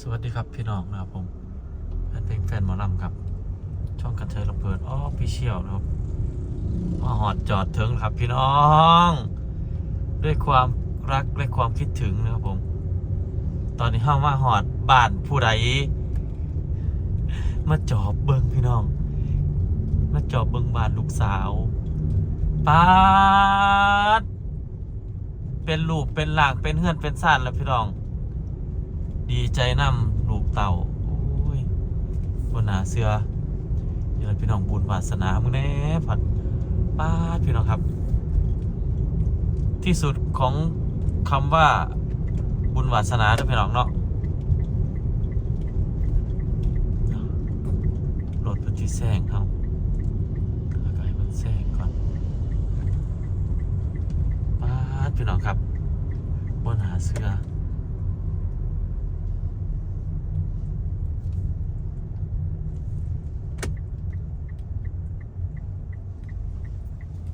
สวัสดีครับพี่น้องนะครับผมแฟนเพลงแฟนหมอลำครับ ช่องกันเทยระเบิดอ้อพี่เชี่ยวนะครับมาหอดจอดถึงครับพี่น้อง ด้วยความรักและความคิดถึงนะครับผม ตอนนี้เข้ามาหอดบ้านผู้ใดมาจอบเบิ้งพี่น้อง มาจอบเบิ้งบ้านลูกสาวป้าดเป็นลูกเป็นหลางเป็นเฮือนเป็นซ่านแล้วพี่น้อง ดีใจนำลูกเต่าโอ้ยบนหนาเสือนี่แหละพี่น้องบุญวาสนามึงแน่ผัดป้าดพี่น้องครับ ที่สุดของคำว่าบุญวาสนาด้อพี่น้องเนาะรถเป็นที่แซงเขาอากาศมันแซงก่อนป้าดพี่น้องครับบนหาเสือ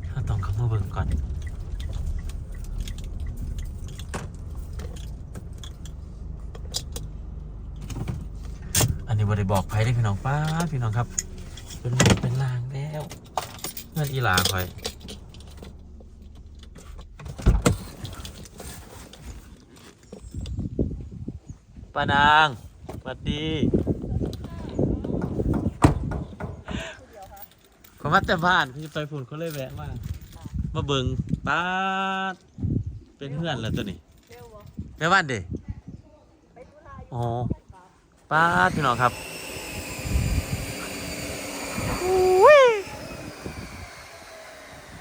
ถ้าต้องเข้ามาเบิ่งก่อน อั นนี้บริบอกไผได้พี่น้องป้าดพี่น้องครับ เป็นหมดเป็นลางแล้วเงื่อนอีหลาคอยป้านางสวัสดีเขามาแต่บ้านพี่ไปฝุ่นเขาเลยแวะมามาเบิงป้าดเป็นเพื่อนแล้วตัวนี้แม่บ้านเด้อ๋อ ป้าดพี่น้องครับอุ้ย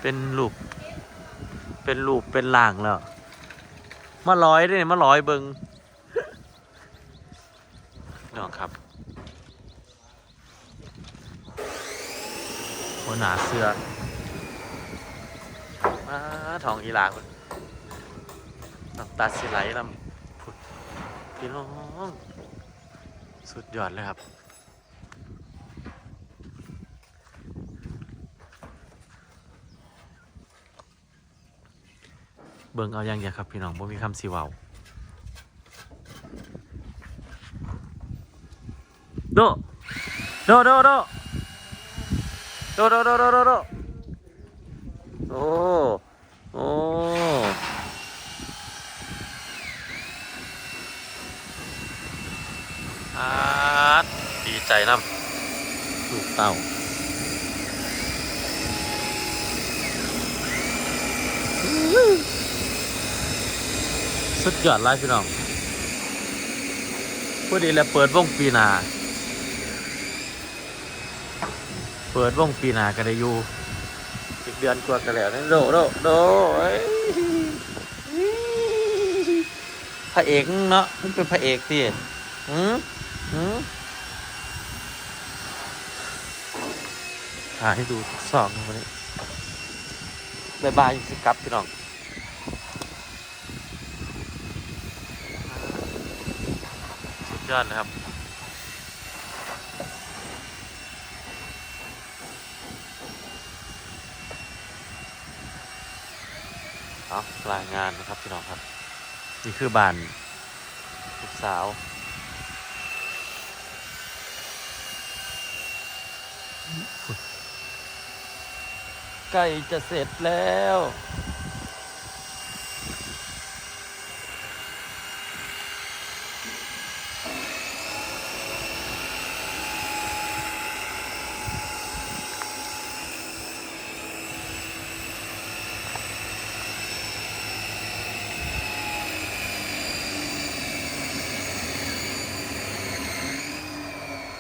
เป็นลูกเป็นลูกเป็นหลางแล้ว มาร้อยด้วยนี่มาร้อยเบิงพี่น้องครับหัวหนาเสื้อมาทองอีหลาคนน้ำตาสิไหลลำผุดพี่น้อง สุดยอดเลยครับ เบิ่งเอาอย่างเดียวครับพี่น้องบ่มีคำสิเว้าโดโดโดโดโดโดโดโดโดโดโอ้โอ้อาดดี ใจน้ำลูกเต่าสุดยอดเลยพี่น้องพอดีแล้วเปิดวงปีนา เปิดวงปีนากันได้อยู่อีกเดือนกว่ากันแล้วนั่นโดโดโดพระเอกเนาะมันเป็นพระเอกสิหืมหืม ถ่ายให้ดูสองวันนี้บายบายสิครับพี่น้องสุดยอดนะครับเอารายงานนะครับพี่น้องครับ นี่คือบ้านลูกสาว ใกล้จะเสร็จแล้ว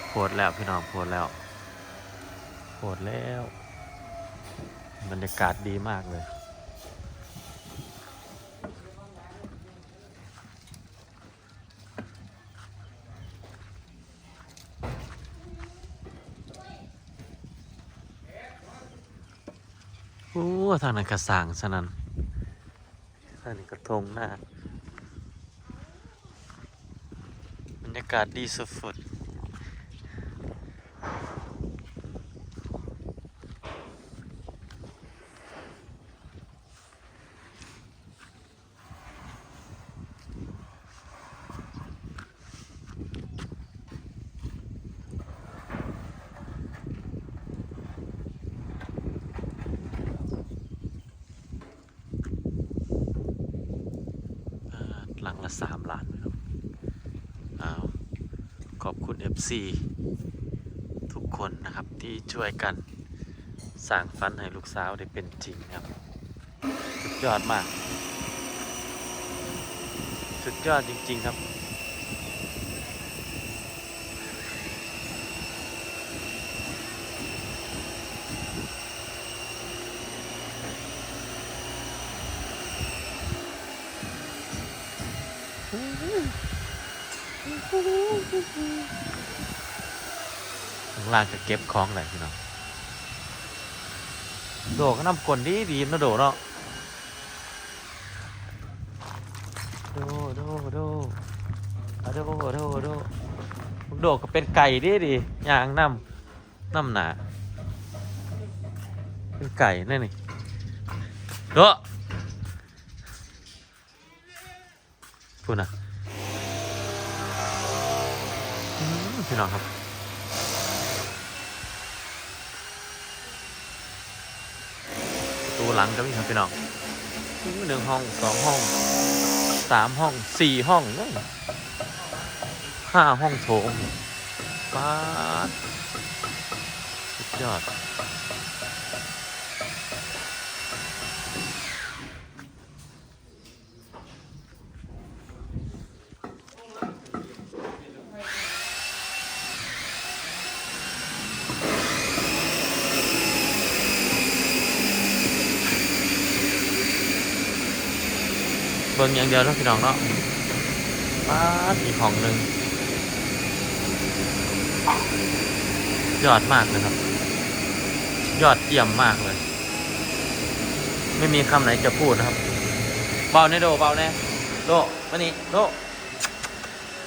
โพดแล้วพี่น้องโพดแล้วโพดแล้ว บรรยากาศดีมากเลยโอ้ทางนั้นกระสางสนันทางนี้กระทงหน้าบรรยากาศดีสุดๆ ละสามล้านพี่น้องอ้าวขอบคุณ FC ทุกคนนะครับที่ช่วยกันสร้างฝันให้ลูกสาวได้เป็นจริงครับ สุดยอดมาก สุดยอดจริง ๆ ครับ ข้างล่างจะเก็บของแหละพี่น้องโดก็นำกลดีดีนะโดเนาะโดโดโดอะโดโดโดโดก็เป็นไก่ดีดีอย่างน้ำน้ำหนาเป็นไก่นั่นนี่โดพูดนะอืม พี่น้องครับประตูหลังก็มีครับพี่น้องหนึ่งห้องสองห้องสามห้องสี่ห้องห้าห้องโถงป้าสุดยอด เบิ่งอย่างเดียวแล้วพี่น้องเนาะป้าดอีกห้องหนึ่งยอดมากเลยครับ ยอดเยี่ยมมากเลย ไม่มีคำไหนจะพูดนะครับ เบาแน่โดเบาแน่โดมานี่โด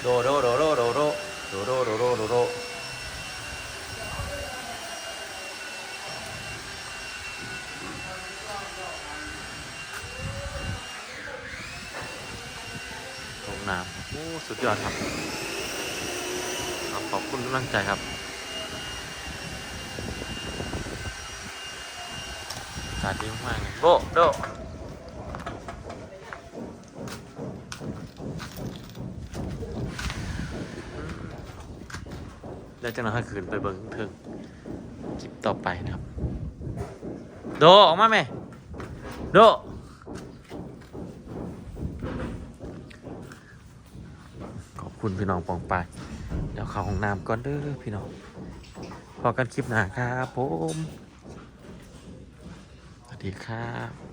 โดโดโดโดโดโดโดโดโดโดโดโดตร งน้ำโอ้สุดยอดครับ ขอบคุณกำลังใจครับอากาศดีมากเลยโบโดแล้วจะนอนคืนไปเบิ้งเทิงคลิปต่อไปนะครับ โดออกมาไหมโด คุณพี่น้องปองไปเดี๋ยวเข้าห้องน้ำก่อนเด้อพี่น้องพอกันคลิปหน้าครับผม สวัสดีครับ